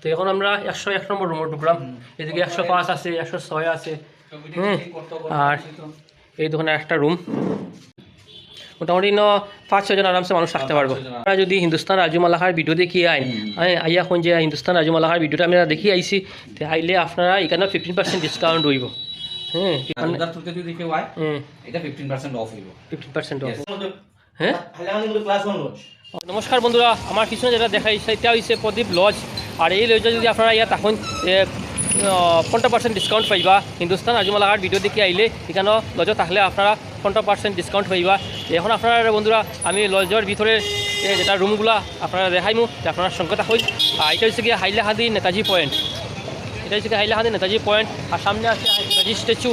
তো এখন আমরা একশো এক নম্বর রুমে ঢুকলাম। এদিকে একশো পাঁচ আছে একশো ছয় আছে। হুম। আর এই দোকানে একটা রুম মোটামুটি ন পাঁচ ছজন আরামসে মানুষ থাকতে পারব। আমরা যদি হিন্দুস্তান রাজুমালাহার ভিডিও দেখি আই আই আইয়া এখন যে হিন্দুস্তান রাজুমালাহার ভিডিওটা আমরা দেখি আইছি তো আইলে আপনারা এখানে ফিফটিন পার্সেন্ট ডিসকাউন্ট হইব। হ্যাঁ? হ্যাঁ নমস্কার বন্ধুরা, আমার পিছনে যেটা দেখা এটা হচ্ছে প্রদীপ লজ আর এই লজে যদি আপনারা ইয়াত এখন পনেরো পার্সেন্ট ডিসকাউন্ট পাইবা। হিন্দুস্তান আজমালাহার ভিডিও দেখে আইলে এখানে লজে থাকলে আপনারা পনেরো পার্সেন্ট ডিসকাউন্ট পাইবা। এখন আপনারা, বন্ধুরা, আমি লজের ভিতরে যেটা রুমগুলা আপনারা দেখাইমু আপনারা সঙ্গে থাকুন। আর এটা হচ্ছে গিয়ে হাইলাহাদি নেতাজি পয়েন্ট এটা হচ্ছে হাইলাহাদি নেতাজি পয়েন্ট আর সামনে আছে নেতাজি স্ট্যাচু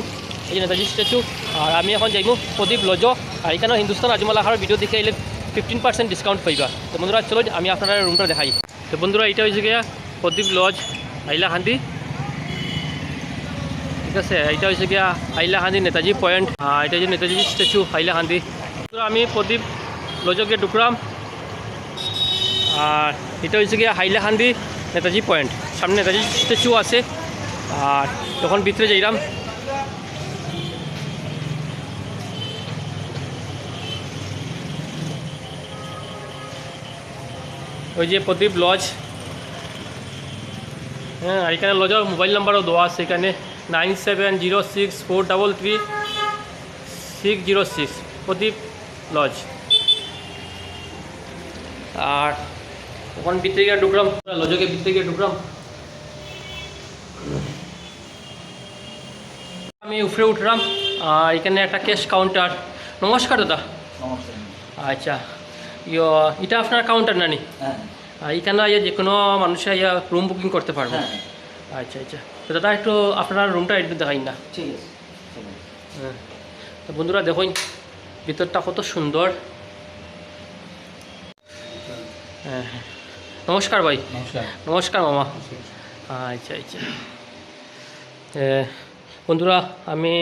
এই যে নেতাজি স্ট্যাচু আর আমি এখন যাইমু প্রদীপ লজ আর এখানে হিন্দুস্তান আজমালাহার ভিডিও দেখে আইলে ফিফটিন পার্সেন্ট ডিসকাউন্ট পাইবা। তো বন্ধুরা, চলো আমি আপনারা রুমটা দেখাই। তো বন্ধুরা এটা হয়েছে গিয়া প্রদীপ লজ হাইলাহান্দি ঠিক আছে এটা হয়েছে গিয়া হাইলাহান্দি নেতাজি পয়েন্ট এটা হচ্ছে নেতাজি স্ট্যাচু হাইলাহান্দি তো আমি প্রদীপ লজে গিয়ে ঢুকলাম। আর এটা হয়েছে গিয়া হাইলাহান্দি নেতাজি পয়েন্ট সামনে নেতাজি স্ট্যাচু আছে। আর তখন ভিতরে যাইলাম। ওই যে প্রদীপ লজ হ্যাঁ আর এখানে লজের মোবাইল নাম্বারও দেওয়া আছে এখানে। Nine seven zero six four double three six zero six Pradeep lodge আর ওখানে ভিতরে গিয়ে ঢুকলাম। লজকে ভিতরে গিয়ে ঢুকলাম। আমি উপরে উঠলাম। আর এখানে একটা ক্যাশ কাউন্টার নমস্কার দাদা। নমস্কার। আচ্ছা। ইয়ো এটা আপনার কাউন্টার নানি? হ্যাঁ। এখানে ইয়ে যে কোনো মানুষে ইয়া রুম বুকিং করতে পারবে। হ্যাঁ। আচ্ছা আচ্ছা। তো দাদা একটু আপনার রুমটা একটু দেখাই না। ঠিক আছে হ্যাঁ। তো বন্ধুরা দেখুন ভিতরটা কত সুন্দর। হ্যাঁ হ্যাঁ। নমস্কার ভাই। নমস্কার। মামা। আচ্ছা আচ্ছা। বন্ধুরা আমি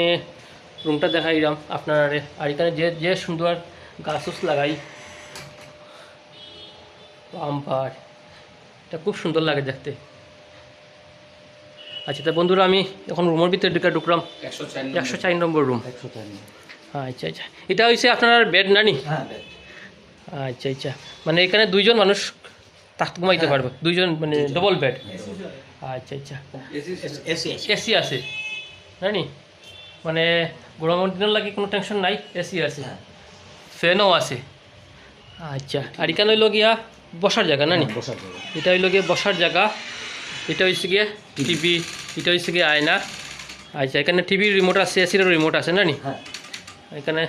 রুমটা দেখাইলাম আপনার আর এখানে যে যে সুন্দর গাছ লাগাই পাম্পার এটা খুব সুন্দর লাগে দেখতে। আচ্ছা তা বন্ধুরা আমি এখন রুমের ভিতরে ঢুকে ঢুকলাম। একশো চার নম্বর। রুম। আচ্ছা আচ্ছা। এটা হচ্ছে আপনার বেড নানি? হ্যাঁ আচ্ছা আচ্ছা। মানে এখানে দুইজন মানুষ থাকতে ঘুমাইতে পারবে। দুইজন মানে ডবল বেড আচ্ছা আচ্ছা। AC AC AC. এসি আছে। জানি মানে গরমের দিনের লাগে কোনো টেনশন নাই এসি আছে। হ্যাঁ। ফ্যানও আছে। আচ্ছা। আর এখানে হইল গিয়া বসার জায়গা না বসার জায়গা। এটা হইল গিয়ে বসার জায়গা। এটা হচ্ছে গিয়ে টিভি। এটা হচ্ছে গিয়ে আয়না। আচ্ছা এখানে টিভির রিমোট আছে এসির রিমোট আছে নানি? হ্যাঁ। এখানে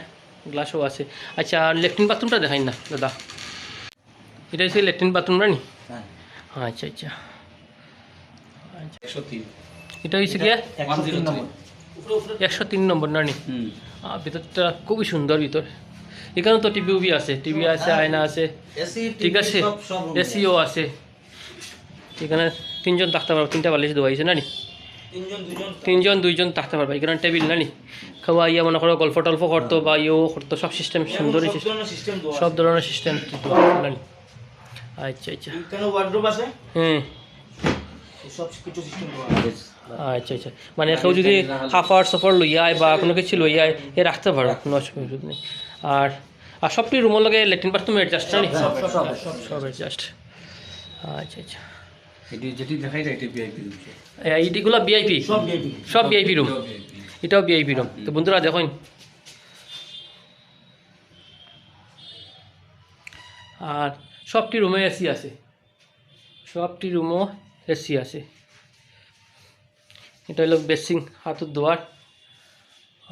গ্লাসও আছে। আচ্ছা আর ল্যাট্রিন বাথরুমটা দেখাই না দাদা। এটা হচ্ছে ল্যাট্রিন বাথরুম নানি? হ্যাঁ। আচ্ছা আচ্ছা। আচ্ছা। এটা হচ্ছে গিয়ে একশো তিন নম্বর। নানি? হুম। আর ভিতরটা খুবই সুন্দর ভিতর। এখানে তো টিভি উবি আছে টিভি আছে আয়না আছে। ঠিক আছে এসিও আছে। এখানে তিনজন থাকতে পারব তিনটা বালিশ দেওয়া হয়েছে নানি? তিনজন তিনজন দুইজন থাকতে পারবে এখানে টেবিল নানি? খাওয়া ইয়া মনে করো গল্প টল্প করতো বা ইয়েও করতো সব সিস্টেম সুন্দর সব ধরনের সিস্টেম দেওয়া সব ধরনের সিস্টেম নানি? আচ্ছা আচ্ছা। এখানে ওয়ার্ড্রোব আছে। হুম। সব কিছু সিস্টেম দেওয়া আচ্ছা আচ্ছা। মানে কেউ যদি হাফার সফর লইয়া আয় বা কোনো কিছু লইয়া আয় এ রাখতে পারো কোনো অসুবিধা নেই। আর আর সবটি রুমের লগে ল্যাট্রিন বাথরুম অ্যাডজাস্ট জানি সব সব সব সব সব অ্যাডজাস্ট আচ্ছা আচ্ছা। এটি যেটি দেখাই যায় এটি ভিআইপি এইটিগুলো ভিআইপি সব ভিআইপি রুম এটাও ভিআইপি রুম তো বন্ধুরা দেখুন। আর সবটি রুমে এসি আছে। সবটি রুমও এসি আছে। এটা হলো বেসিং হাতুর দোয়ার।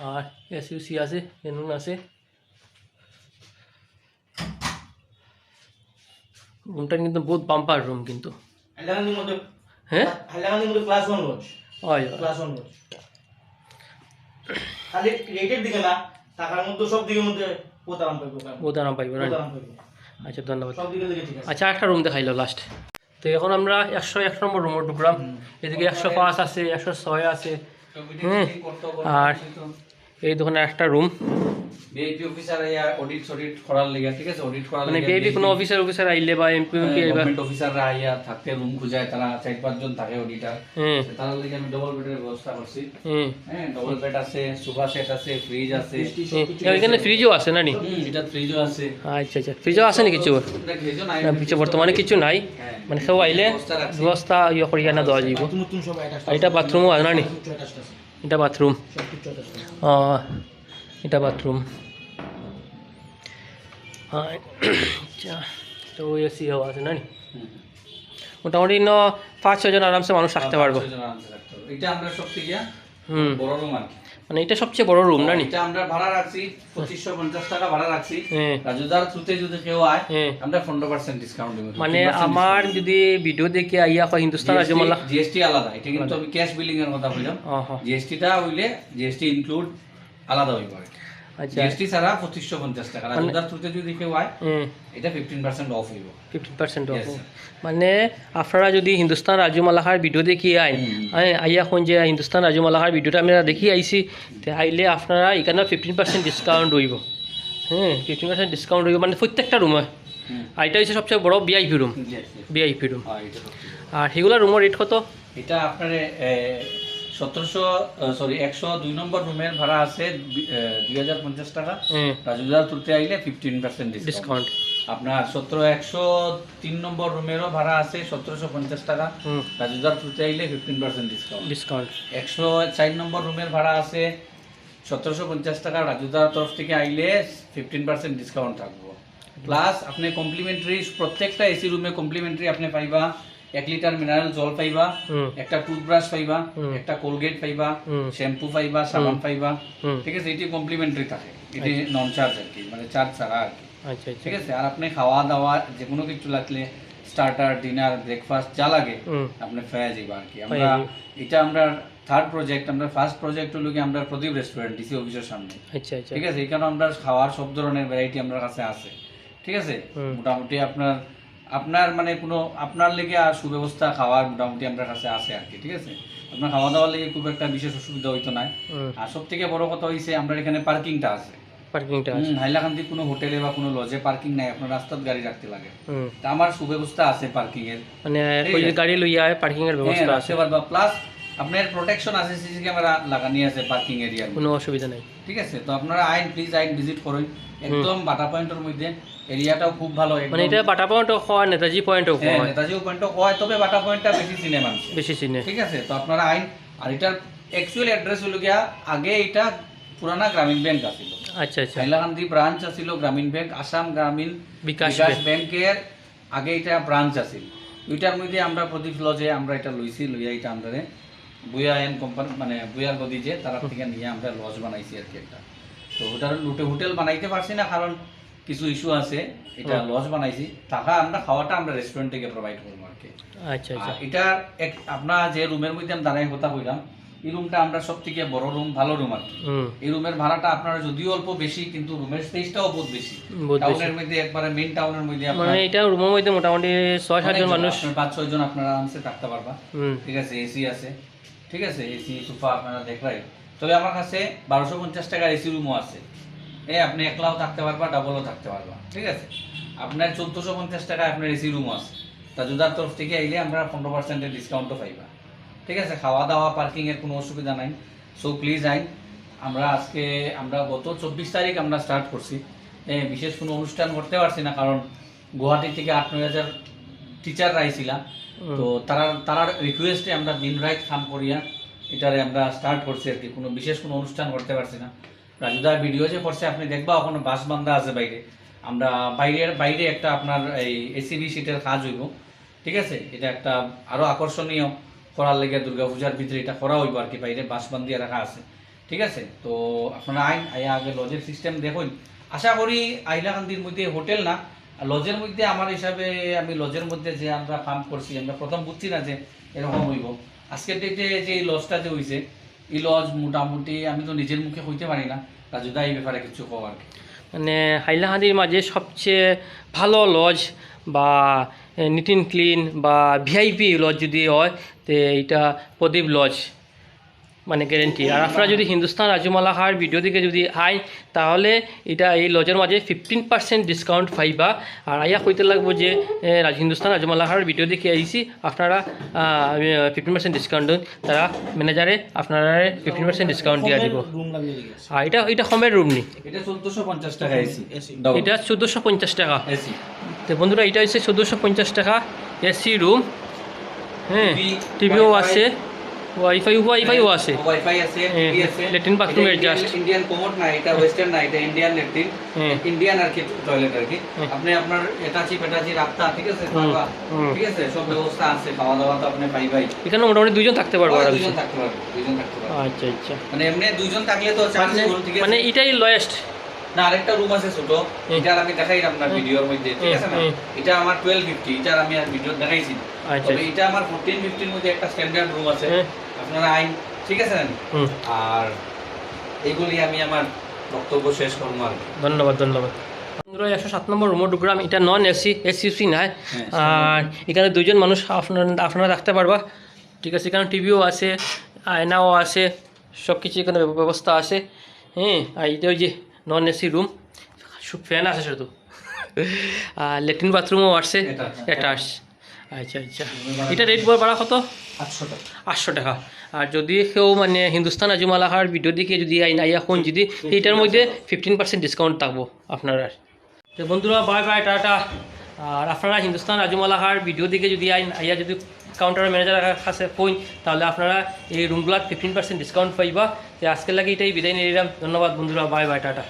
আর এসি উসি আছে বেলুন আছে। রুমটা কিন্তু বহুত বাম্পার রুম কিন্তু। হ্যাঁ? Class one lodge class one lodge খালি রেটের দিকে না টাকার মধ্যে সব দিকের মধ্যে প্রতারণ পাইবো বহুত আরাম পাইব প্রতারণ পাইবো। আচ্ছা ধন্যবাদ। আচ্ছা একটা রুম দেখাইলো লাস্ট তো এখন আমরা একশো এক নম্বর রুমে ঢুকলাম। এদিকে একশো পাঁচ আছে একশো ছয় আছে। হুম। আর এই দোকানে একটা রুম ভিআইপি অফিসার আইয়া অডিট সডিট করার লেগে ঠিক আছে? অডিট করার মানে বিআইপি কোনো অফিসার অফিসার আইলে বা এমপি এমপি আইবা গভর্নমেন্ট অফিসাররা আইয়া থাকতে রুম খুঁজায় তারা চার পাঁচজন থাকে অডিটার তার লেগে আমি ডবল বেডের ব্যবস্থা করছি। হ্যাঁ ডবল বেড আছে সোফা সেট আছে ফ্রিজ আছে। এখানে ফ্রিজও আছে না নি? এটা ফ্রিজও আছে। আচ্ছা আচ্ছা। ফ্রিজও আছে নি কিছু? না পিছে বর্তমানে কিছু নাই। হ্যাঁ। মানে সেও আইলে ব্যবস্থা ইয়ে করিয়া না দেওয়া যাইব? সব এটা বাথরুমও আছে না নি? কিছু। এটা বাথরুম এটা বাথরুম আচ্ছা। তো এসি আছে না মোটামুটি ন পাঁচ ছজন আরামসে মানুষ থাকতে পারব। এটা আমরা সব থেকে হুম। বড় রুম আর মানে এটা সবচেয়ে বড় রুম না এটা আমরা ভাড়া রাখছি পঁচিশশো পঞ্চাশ টাকা ভাড়া রাখছি। হ্যাঁ। রাজুদার থ্রুতে যদি কেউ আয় হ্যাঁ। আমরা পনেরো পার্সেন্ট ডিসকাউন্ট দেবো। মানে আমার যদি ভিডিও দেখে আইয়া হয় হিন্দুস্তান রাজ্যমালা জিএসটি আলাদা। এটা কিন্তু আমি ক্যাশ বিলিং এর কথা বললাম। হ্যাঁ জিএসটিটা হইলে জিএসটি ইনক্লুড আলাদা হইব আচ্ছা। জিএসটি ছাড়া পঁচিশশো পঞ্চাশ টাকা। রাজুদার থ্রুতে যদি কেউ আয় হ্যাঁ এটা ফিফটিন পার্সেন্ট অফ হইব। ফিফটিন পার্সেন্ট Yes, মানে আপনারা যদি হিন্দুস্তান রাজ্যমালাখার ভিডিও দেখি আইন আইয়া কোন যে হিন্দুস্তান রাজ্যমালাখার ভিডিওটা আমরা দেখি আইছি তে আইলে আপনারা এখানে ফিফটিন পার্সেন্ট ডিসকাউন্ট হইব। হ্যাঁ ফিফটিন পার্সেন্ট ডিসকাউন্ট হইব। মানে প্রত্যেকটা রুমে। আর এটা হচ্ছে সবচেয়ে বড় বিআইপি রুম. বিআইপি রুম আর সেগুলো রুমের রেট কত? এটা আপনার সতেরোশো সরি একশো দুই নম্বর রুমের ভাড়া আছে দুই হাজার পঞ্চাশ টাকা। রাজুদার তুলতে আইলে ফিফটিন পার্সেন্ট ডিসকাউন্ট আপনার সতেরো একশো তিন নম্বর রুমেরও ভাড়া আছে সতেরোশো পঞ্চাশ টাকা। রাজুদার তুলতে আইলে ফিফটিন পার্সেন্ট ডিসকাউন্ট ডিসকাউন্ট একশো চার নম্বর রুমের ভাড়া আছে সতেরোশো পঞ্চাশ টাকা। রাজুদার তরফ থেকে আইলে ফিফটিন পার্সেন্ট ডিসকাউন্ট থাকব। প্লাস আপনি কমপ্লিমেন্টারি প্রত্যেকটা এসি রুমে কমপ্লিমেন্টারি আপনি পাইবা। এক লিটার মিনারেল জল পাইবা একটা টুথব্রাশ পাইবা একটা কোলগেট পাইবা শ্যাম্পু পাইবা সাবান পাইবা ঠিক আছে? এটি কমপ্লিমেন্টারি থাকে। এটি নন চার্জ আর কি মানে চার্জ ছাড়া আর কি। আচ্ছা আচ্ছা। ঠিক আছে? আর আপনি খাওয়া দাওয়া যে কোনো কিছু লাগলে স্টার্টার ডিনার ব্রেকফাস্ট যা লাগে আপনি ফেয়া যাইবা আর কি। আমরা এটা আমরা থার্ড প্রজেক্ট আমরা ফার্স্ট প্রজেক্ট হলো কি আমরা প্রদীপ রেস্টুরেন্ট ডিসি অফিসের সামনে। আচ্ছা আচ্ছা। ঠিক আছে? এখানে আমরা খাওয়ার সব ধরনের ভ্যারাইটি আমার কাছে আছে। ঠিক আছে? মোটামুটি আপনার আপনার মানে কোনো আপনার লেগে আর সুব্যবস্থা খাওয়ার মোটামুটি আপনার কাছে আছে আর কি ঠিক আছে? আপনার খাওয়া দাওয়ার লেগে খুব একটা বিশেষ অসুবিধা হইতো না আর সব থেকে বড় কথা হইছে আমরা এখানে পার্কিংটা আছে। পার্কিংটা আছে। হাইলাকান্দি কোনো হোটেলে বা কোনো লজে পার্কিং নাই আপনার রাস্তাত গাড়ি রাখতে লাগে। তা আমার সুব্যবস্থা আছে পার্কিং এর মানে। গাড়ি লইয়া পার্কিং এর হ্যাঁ ব্যবস্থা আছে। প্লাস আপনার প্রোটেকশন আছে সিসি ক্যামেরা লাগানি আছে পার্কিং এরিয়ার কোনো অসুবিধা নাই। ঠিক আছে? তো আপনারা আইন প্লিজ আইন ভিজিট করুন। একদম বাটা পয়েন্টের মধ্যে। এরিয়াটাও খুব ভালো মানে এটা বাটা পয়েন্টও হয় নেতাজি পয়েন্টও হ্যাঁ হয়। নেতাজি পয়েন্টও হয় তবে বাটা পয়েন্টটা বেশি চিনে মানুষ বেশি চিনে ঠিক আছে? তো আপনারা আইন আর এটার অ্যাকচুয়াল অ্যাড্রেস হলো গিয়া আগে এটা পুরানা গ্রামীণ ব্যাংক আছিল। আচ্ছা আচ্ছা। হাইলাকান্দি ব্রাঞ্চ আছিল গ্রামীণ ব্যাংক আসাম গ্রামীণ বিকাশ ব্যাংকের আগে এটা ব্রাঞ্চ আছিল। দুইটার মধ্যে আমরা প্রদীপ লজে আমরা এটা লইছি লইয়া এটা আমরা বুয়া এন কোম্পানি মানে বুয়ার গদি যে তারা থেকে নিয়ে আমরা লজ বানাইছি আর কি একটা। তো ওটার লুটে হোটেল বানাইতে পারছি না কারণ কিছু ইস্যু আছে এটা লজ বানাইছি। টাকা আমরা খাওয়াটা আমরা রেস্টুরেন্ট থেকে প্রোভাইড করব আর কি। আচ্ছা আচ্ছা। এটা এক আপনার যে রুমের মধ্যে আমি দাঁড়াই কথা কইলাম এই রুমটা আমরা সব থেকে বড় রুম ভালো রুম আর কি। এই রুমের ভাড়াটা আপনার যদিও অল্প বেশি কিন্তু রুমের স্পেসটাও বহুত বেশি। টাউনের মধ্যে একবারে মেইন টাউনের মধ্যে মানে এটা রুমের মধ্যে মোটামুটি ছয় সাতজন অনেকজন, মানুষ। আপনার পাঁচ ছয় জন আপনারা আরামসে থাকতে পারবা। ঠিক আছে এসি আছে। ঠিক আছে? এসি সোফা আপনারা দেখলাই তবে আমার কাছে বারোশো পঞ্চাশ টাকার এসি রুমও আছে। এ আপনি একলাও থাকতে পারবা, ডাবলও থাকতে পারবা। ঠিক আছে? আপনার চোদ্দোশো পঞ্চাশ টাকায় আপনার এসি রুমও আছে। তা জুদার তরফ থেকে আইলে আমরা পনেরো পার্সেন্টের ডিসকাউন্টও পাইবা। ঠিক আছে? খাওয়া দাওয়া পার্কিংয়ের কোনো অসুবিধা নাই। সো প্লিজ আইন আমরা আজকে, আমরা গত চব্বিশ তারিখ আমরা স্টার্ট করছি। বিশেষ কোনো অনুষ্ঠান করতে পারছি না, কারণ গুয়াহাটি থেকে আট নয় হাজার টিচাররা আইছিলাম তো তারা তারার রিকোয়েস্টে আমরা দিন রাত কাম করিয়া এটারে আমরা স্টার্ট করছি আর কি। কোনো বিশেষ কোনো অনুষ্ঠান করতে পারছি না। রাজুদা ভিডিও যে করছে আপনি দেখবা ওখানে বাস বান্ধা আছে বাইরে। আমরা বাইরের বাইরে একটা আপনার এই এসিবি সিটের কাজ হইব। ঠিক আছে? এটা একটা আরও আকর্ষণীয় করার লেগে দুর্গাপূজার ভিতরে এটা করা হইব আর কি। বাইরে বাস বান্ধিয়া রাখা আছে। ঠিক আছে? তো আপনারা আইন আইয়া আগে লজের সিস্টেম দেখুন। আশা করি আইলাকান্দির মধ্যে হোটেল না লজের মধ্যে আমার হিসাবে আমি লজের মধ্যে যে আমরা কাম করছি, আমরা প্রথম বুঝছি না যে এরকম হইব। আজকের ডেটে যে এই লজটা যে হইছে, এই লজ মোটামুটি আমি তো নিজের মুখে হইতে পারি না, রাজুদা, এই ব্যাপারে কিছু কও আর কি। মানে হাইলাহান্দির মাঝে সবচেয়ে ভালো লজ বা নিট ক্লিন বা ভিআইপি লজ যদি হয়, তে এটা প্রদীপ লজ। মানে গ্যারেন্টি আর আপনারা যদি হিন্দুস্তান রাজুমালা হার ভিডিও দিকে যদি আই তাহলে এটা এই লজের মাঝে ফিফটিন পার্সেন্ট ডিসকাউন্ট পাইবা। আর আইয়া কইতে লাগবো যে হিন্দুস্তান রাজমালাহার ভিডিও দিকে আইছি আপনারা ফিফটিন পার্সেন্ট ডিসকাউন্ট দিন। তারা ম্যানেজারে আপনারা ফিফটিন পার্সেন্ট ডিসকাউন্ট দিয়ে দিব। আর এটা এটা কমের রুম নি। এটা চোদ্দশো পঞ্চাশ টাকা এসি এসি এটা চোদ্দোশো পঞ্চাশ টাকা। এসি তো বন্ধুরা এটা হচ্ছে চোদ্দোশো পঞ্চাশ টাকা এসি রুম হ্যাঁ টিভিও আছে। ওয়াইফাই ওয়াইফাইও আছে। ওয়াইফাই আছে হ্যাঁ, টিভি আছে। Latrine bathroom adjust। Indian commode না এটা ওয়েস্টার্ন না এটা ইন্ডিয়ান ল্যাট্রিন হ্যাঁ। ইন্ডিয়ান আর কি টয়লেট আর কি। আপনি আপনার এটাচি পেটাচি রাখতা ঠিক আছে। ঠিক আছে? সব ব্যবস্থা আছে খাওয়া দাওয়া তো আপনি পাইবাই। এখানে মোটামুটি দুজন থাকতে পারব ওই আরামসে দুইজন থাকতে পারবে দুইজন থাকতে পারবে। আচ্ছা আচ্ছা। মানে এমনি দুইজন থাকলে তো চান্স মানে ঠিক আছে? মানে এটাই লয়েস্ট না আরেকটা রুম আছে ছোট। এটা আমি দেখাইলাম না। ভিডিওর মধ্যে ঠিক আছে না? এটা আমার টুয়েলভ ফিফটি এটার আমি আর ভিডিও দেখাইছি। আচ্ছা। এটা আমার ফোরটিন ফিফটির মধ্যে একটা স্ট্যান্ডার্ড রুম আছে। হ্যাঁ। আপনারা আইন ঠিক আছে হুম। আর এইগুলি আমি আমার বক্তব্য শেষ করব আর ধন্যবাদ ধন্যবাদ। পনেরো একশো সাত নম্বর রুমও ঢুকলাম এটা নন এসি এসি উসি নাই। হ্যাঁ, আর এখানে দুজন মানুষ আপনারা আপনারা রাখতে পারবা। ঠিক আছে এখানে টিভিও আছে আয়নাও আছে সব কিছু এখানে ব্যবস্থা আছে। হ্যাঁ আর এটা ওই যে নন এসি রুম ফ্যান আছে শুধু। আর ল্যাট্রিন বাথরুমও আছে। Attached। অ্যাটাচ আচ্ছা আচ্ছা। এটা রেট ভাড়া কত? আটশো টাকা। আটশো টাকা। আর যদি কেউ মানে হিন্দুস্তান আজুমালাহার ভিডিও দিকে যদি আই নাই এখন যদি এইটার মধ্যে ফিফটিন পার্সেন্ট ডিসকাউন্ট থাকব আপনার তো বন্ধুরা বাই বাই টাটা। আর আপনারা হিন্দুস্তান আজুমালাহার ভিডিও দিকে যদি আইন আইয়া যদি কাউন্টার ম্যানেজারের কাছে ফোন তাহলে আপনারা এই রুমগুলার ফিফটিন পার্সেন্ট ডিসকাউন্ট পাইবা। তো আজকের লাগে এটাই বিদায় নিলাম। ধন্যবাদ বন্ধুরা বাই বাই টাটা।